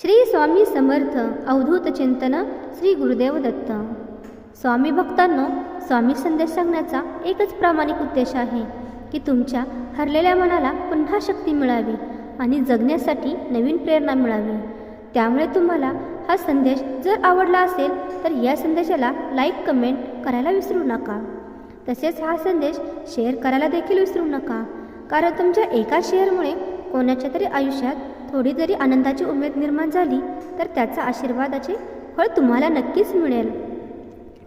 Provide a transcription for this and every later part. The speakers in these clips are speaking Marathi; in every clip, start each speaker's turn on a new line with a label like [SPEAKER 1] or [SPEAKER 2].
[SPEAKER 1] श्री स्वामी समर्थ अवधूत चिंतन श्री गुरुदेव दत्त. स्वामी भक्तांनो स्वामी संदेश सांगण्याचा एकच प्रामाणिक उद्देश आहे की तुमच्या हरलेल्या मनाला पुन्हा शक्ती मिळावी आणि जगण्यासाठी नवीन प्रेरणा मिळावी. त्यामुळे तुम्हाला हा संदेश जर आवडला असेल तर या संदेशाला लाईक कमेंट करायला विसरू नका. तसेच हा संदेश शेअर करायला देखील विसरू नका. कारण तुमच्या एका शेअरमुळे कोणाच्या तरी आयुष्यात थोडी जरी आनंदाची उमेद निर्माण झाली तर त्याचा आशीर्वादाचे फळ तुम्हाला नक्कीच मिळेल.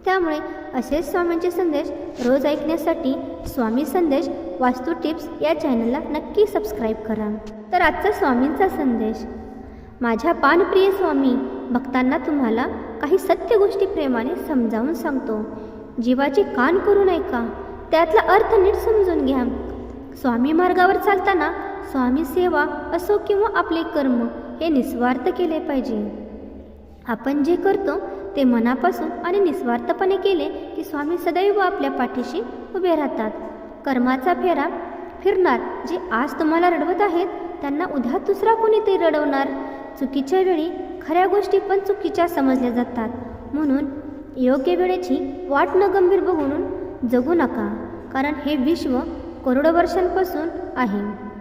[SPEAKER 1] त्यामुळे असेच स्वामींचे संदेश रोज ऐकण्यासाठी स्वामी संदेश वास्तू टिप्स या चॅनलला नक्की सबस्क्राईब करा. तर आजचा स्वामींचा संदेश. माझ्या पानप्रिय स्वामी भक्तांना तुम्हाला काही सत्य गोष्टी प्रेमाने समजावून सांगतो. जीवाची कान करून ऐका त्यातला अर्थ नीट समजून घ्या. स्वामी मार्गावर चालताना स्वामी सेवा असो किंवा आपले कर्म हे निस्वार्थ केले पाहिजे. आपण जे करतो ते मनापासून आणि निस्वार्थपणे केले की स्वामी सदैव आपल्या पाठीशी उभे राहतात. कर्माचा फेरा फिरणार जे आज तुम्हाला रडवत आहेत त्यांना उद्या दुसरा कोणीतरी रडवणार. चुकीच्या वेळी खऱ्या गोष्टी पण चुकीच्या समजल्या जातात. म्हणून योग्य वेळेची वाट न गंभीर बघून जगू नका कारण हे विश्व करोडो वर्षांपासून आहे.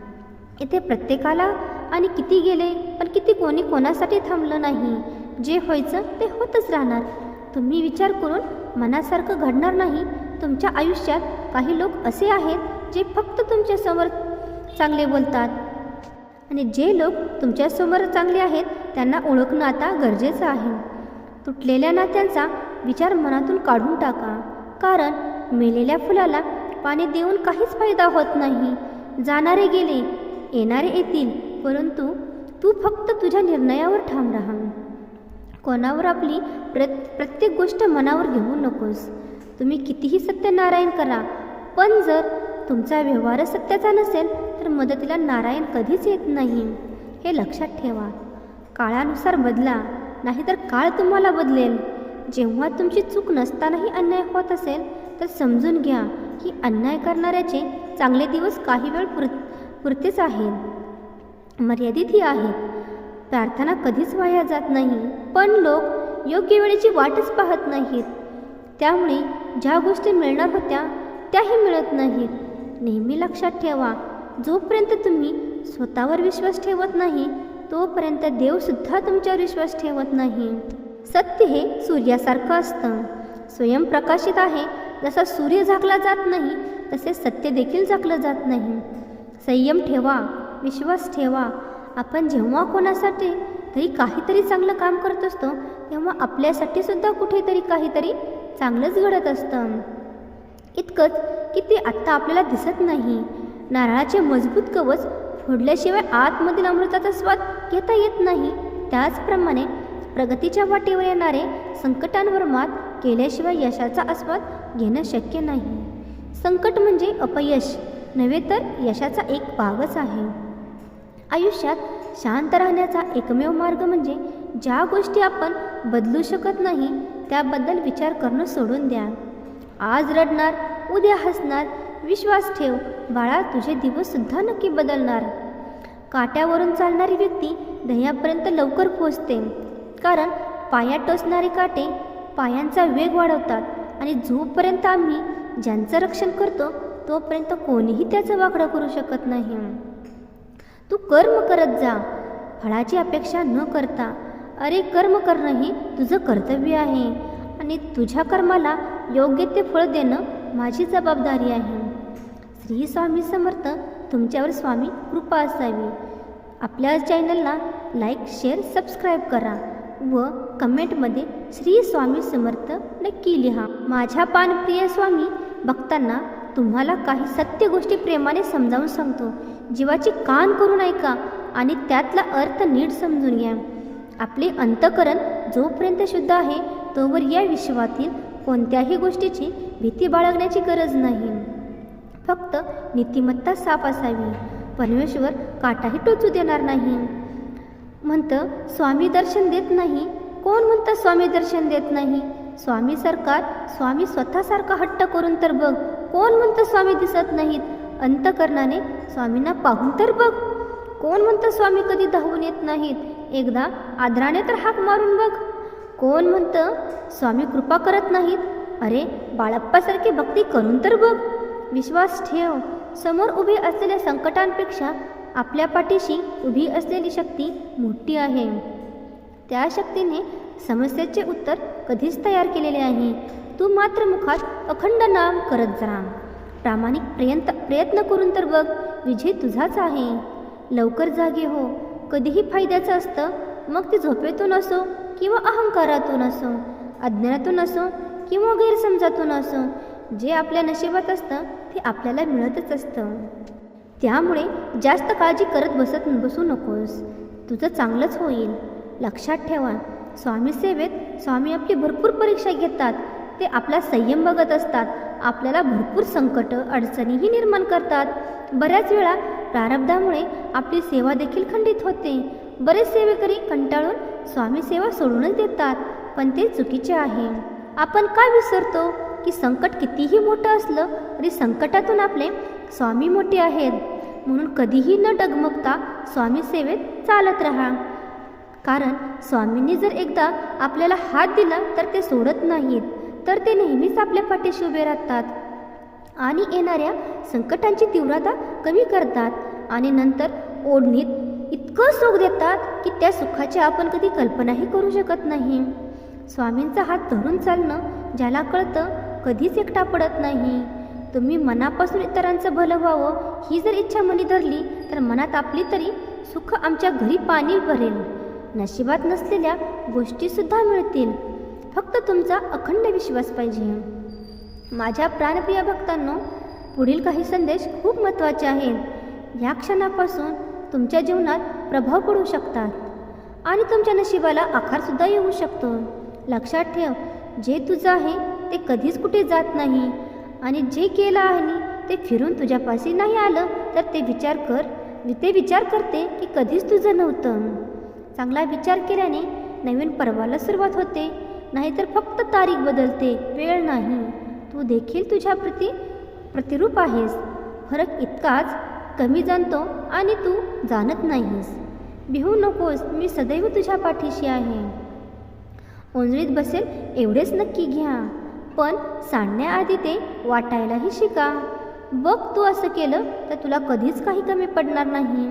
[SPEAKER 1] इथे प्रत्येकाला आणि किती गेले पण किती कोणी कोणासाठी थांबलं नाही. जे व्हायचं ते होतच राहणार. तुम्ही विचार करून मनासारखं घडणार नाही. तुमच्या आयुष्यात काही लोक असे आहेत जे फक्त तुमच्यासमोर चांगले बोलतात. आणि जे लोक तुमच्यासमोर चांगले आहेत त्यांना ओळखणं आता गरजेचं आहे. तुटलेल्या नात्यांचा विचार मनातून काढून टाका. कारण मेलेल्या फुलाला पाणी देऊन काहीच फायदा होत नाही. जाणारे गेले येणारे येतील परंतु तू फक्त तुझ्या निर्णयावर ठाम राहा. कोणावर आपली प्र प्रत्येक गोष्ट मनावर घेऊ नकोस. तुम्ही कितीही सत्यनारायण करा पण जर तुमचा व्यवहार सत्याचा नसेल तर मदतीला नारायण कधीच येत नाही. हे लक्षात ठेवा. काळानुसार बदला नाहीतर काळ तुम्हाला बदलेल. जेव्हा तुमची चूक नसतानाही अन्याय होत असेल तर समजून घ्या की अन्याय करणाऱ्याचे चांगले दिवस काही वेळ पुर पुरतेच आहेत मर्यादितही आहेत प्रार्थना कधीच वाया जात नाही पण लोक योग्य वेळेची वाटच पाहत नाहीत. त्यामुळे ज्या गोष्टी मिळणार होत्या त्याही मिळत नाहीत. नेहमी लक्षात ठेवा जोपर्यंत तुम्ही स्वतःवर विश्वास ठेवत नाही तोपर्यंत देवसुद्धा तुमच्यावर विश्वास ठेवत नाही. सत्य हे सूर्यासारखं असतं. स्वयंप्रकाशित आहे जसा सूर्य झाकला जात नाही तसे सत्य देखील झाकलं जात नाही. संयम ठेवा विश्वास ठेवा. आपण जेव्हा कोणासाठी तरी काहीतरी चांगलं काम करत असतो तेव्हा आपल्यासाठी सुद्धा कुठेतरी काहीतरी चांगलंच घडत असतं. इतकंच की ते आत्ता आपल्याला दिसत नाही. नारळाचे मजबूत कवच फोडल्याशिवाय आतमधील अमृताचा स्वाद घेता येत नाही. त्याचप्रमाणे प्रगतीच्या वाटेवर येणारे संकटांवर मात केल्याशिवाय यशाचा आस्वाद घेणं शक्य नाही. संकट म्हणजे अपयश. नव्हे तर यशाचा एक भागच आहे. आयुष्यात शांत राहण्याचा एकमेव मार्ग म्हणजे ज्या गोष्टी आपण बदलू शकत नाही त्याबद्दल विचार करणं सोडून द्या. आज रडणार उद्या हसणार विश्वास ठेव बाळा तुझे दिवससुद्धा नक्की बदलणार. काट्यावरून चालणारी व्यक्ती दह्यापर्यंत लवकर पोहोचते. कारण पायात टोचणारे काटे पायांचा वेग वाढवतात आणि जोपर्यंत आम्ही ज्यांचं रक्षण करतो तोपर्यंत कोणीही त्याचं वाकडं करू शकत नाही. तू कर्म करत जा. फळाची अपेक्षा न करता. अरे कर्म करणं हे तुझं कर्तव्य आहे आणि तुझ्या कर्माला योग्य ते फळ देणं माझी जबाबदारी आहे. श्री स्वामी समर्थ तुमच्यावर स्वामी कृपा असावी. आपल्या चॅनलला लाईक शेअर सबस्क्राईब करा व कमेंटमध्ये श्री स्वामी समर्थ नक्की लिहा. माझ्या पानप्रिय स्वामी भक्तांना तुम्हाला काही सत्य गोष्टी प्रेमाने समजावून सांगतो. जीवाची कान करून ऐका आणि त्यातला अर्थ नीट समजून घ्या. आपले अंतकरण जोपर्यंत शुद्ध आहे तोवर या विश्वातील कोणत्याही गोष्टीची भीती बाळगण्याची गरज नाही. फक्त नीतिमत्ता साफ असावी. परमेश्वर काटाही टोचू देणार नाही. म्हणतं स्वामी दर्शन देत नाही. कोण म्हणतं स्वामी दर्शन देत नाही स्वामी सरकार स्वामी स्वतःसारखा हट्ट करून तर बघ. कोण म्हणतं स्वामी दिसत नाहीत? अंतकरणाने स्वामींना पाहून तर बघ. कोण म्हणतं स्वामी कधी धावून येत नाहीत? एकदा आदराने तर हाक मारून बघ. कोण म्हणतं स्वामी कृपा करत नाहीत? अरे बाळप्पासारखी भक्ती करून तर बघ. विश्वास ठेव. समोर उभी असलेल्या संकटांपेक्षा आपल्या पाठीशी उभी असलेली शक्ती मोठी आहे. त्या शक्तीने समस्येचे उत्तर कधीच तयार केलेले आहे तू मात्र मुखात अखंड नाम करत जा. प्रामाणिक प्रयंत प्रयत्न करून तर बघ विजय तुझाच आहे. लवकर जागे हो. कधीही फायद्याचं असतं मग ते झोपेतून असो किंवा अहंकारातून असो अज्ञानातून असो किंवा गैरसमजातून असो जे आपल्या नशिबात असतं ते आपल्याला मिळतच असतं. त्यामुळे जास्त काळजी करत बसत बसू नकोस. तुझं चांगलंच होईल. लक्षात ठेवा स्वामी सेवेत स्वामी आपली भरपूर परीक्षा घेतात. ते आपला संयम बघत असतात. आपल्याला भरपूर संकट अडचणीही निर्माण करतात. बऱ्याच वेळा प्रारब्धामुळे आपली सेवा देखील खंडित होते. बरेच सेवेकरी कंटाळून स्वामी सेवा सोडूनच देतात पण ते चुकीचे आहे. आपण काय विसरतो की संकट कितीही मोठं असलं तरी संकटातून आपले स्वामी मोठे आहेत. म्हणून कधीही न डगमगता स्वामी सेवेत चालत राहा. कारण स्वामींनी जर एकदा आपल्याला हात दिला तर ते सोडत नाहीत तर ते नेहमीच आपल्या पाठीशी उभे राहतात. आणि येणाऱ्या संकटांची तीव्रता कमी करतात आणि नंतर ओढणीत इतकं सुख देतात की त्या सुखाची आपण कधी कल्पनाही करू शकत नाही. स्वामींचा हात धरून चालणं ज्याला कळतं कधीच एकटा पडत नाही. तुम्ही मनापासून इतरांचं भलं व्हावं ही जर इच्छा मनी धरली तर मनात आपली तरी सुख आमच्या घरी पाणी भरेल. नशिबात नसलेल्या गोष्टीसुद्धा मिळतील. फक्त तुमचा अखंड विश्वास पाहिजे. माझ्या प्राणप्रिय भक्तांनो पुढील काही संदेश खूप महत्त्वाचे आहेत. या क्षणापासून तुमच्या जीवनात प्रभाव पडू शकतात. आणि तुमच्या नशिबाला आकारसुद्धा येऊ शकतो. लक्षात ठेव जे तुझं आहे ते कधीच कुठे जात नाही. आणि जे केलं आहे ते फिरून तुझ्यापाशी नाही आलं तर ते विचार कर. ते विचार करते की कधीच तुझं नव्हतं. चांगला विचार केल्याने नवीन पर्वाला सुरुवात होते. नाहीतर फक्त तारीख बदलते वेळ नाही. तू देखील तुझ्या प्रति प्रतिरूप आहेस. फरक इतकाच कमी जाणतो आणि तू जाणत नाहीस. बिहू नकोस मी सदैव तुझ्या पाठीशी आहे. ओंजळीत बसेल एवढेच नक्की घ्या. पण सांडण्याआधी ते वाटायलाही शिका. बघ तू असं केलं तर तुला कधीच काही कमी पडणार नाही.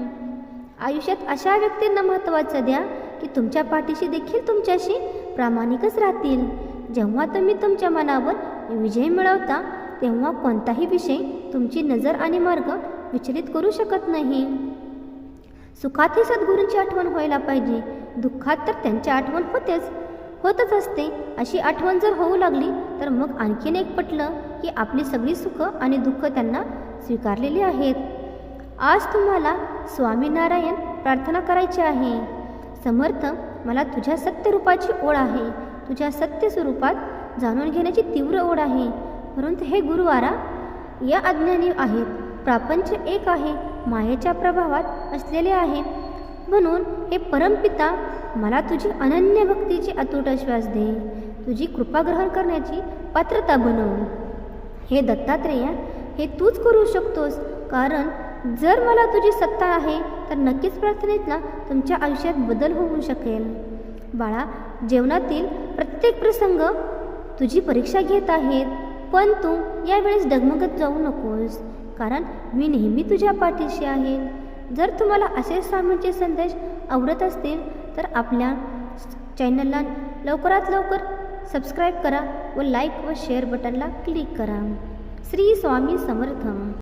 [SPEAKER 1] आयुष्यात अशा व्यक्तींना महत्त्वाचं द्या की तुमच्या पाठीशी देखील तुमच्याशी प्रामाणिकच राहतील. जेव्हा तुम्ही तुमच्या मनावर विजय मिळवता तेव्हा कोणताही विषय तुमची नजर आणि मार्ग विचलित करू शकत नाही. सुखातही सद्गुरूंची आठवण व्हायला पाहिजे. दुःखात तर त्यांची आठवण होतेच. होतच असते. अशी आठवण जर होऊ लागली तर मग आणखीन एक पटलं की आपली सगळी सुखं आणि दुःख त्यांना स्वीकारलेली आहेत. आज तुम्हाला स्वामीनारायण प्रार्थना करायची आहे. समर्थ मला तुझ्या सत्यरूपाची ओढ आहे. तुझ्या सत्य स्वरूपात जाणून घेण्याची तीव्र ओढ आहे. परंतु हे गुरुवारा या अज्ञानी आहेत. प्रापंच एक आहे. मायेच्या प्रभावात असलेले आहे म्हणून हे परमपिता मला तुझी अनन्य भक्तीची अतूट श्वास दे. तुझी कृपा ग्रहण करण्याची पात्रता बनव. हे दत्तात्रेय हे तूच करू शकतोस. कारण जर मला तुझी सत्ता आहे तर नक्कीच प्रार्थनेतला तुमच्या आयुष्यात बदल होऊ शकेल. बाळा जेवणातील प्रत्येक प्रसंग तुझी परीक्षा घेत आहेत पण तू यावेळेस डगमगत जाऊ नकोस कारण मी नेहमी तुझ्या पाठीशी आहे. जर तुम्हाला असे स्वामींचे संदेश आवडत असतील तर आपल्या चॅनलला लवकरात लवकर सबस्क्राईब करा व लाईक व शेअर बटनला क्लिक करा. श्री स्वामी समर्थम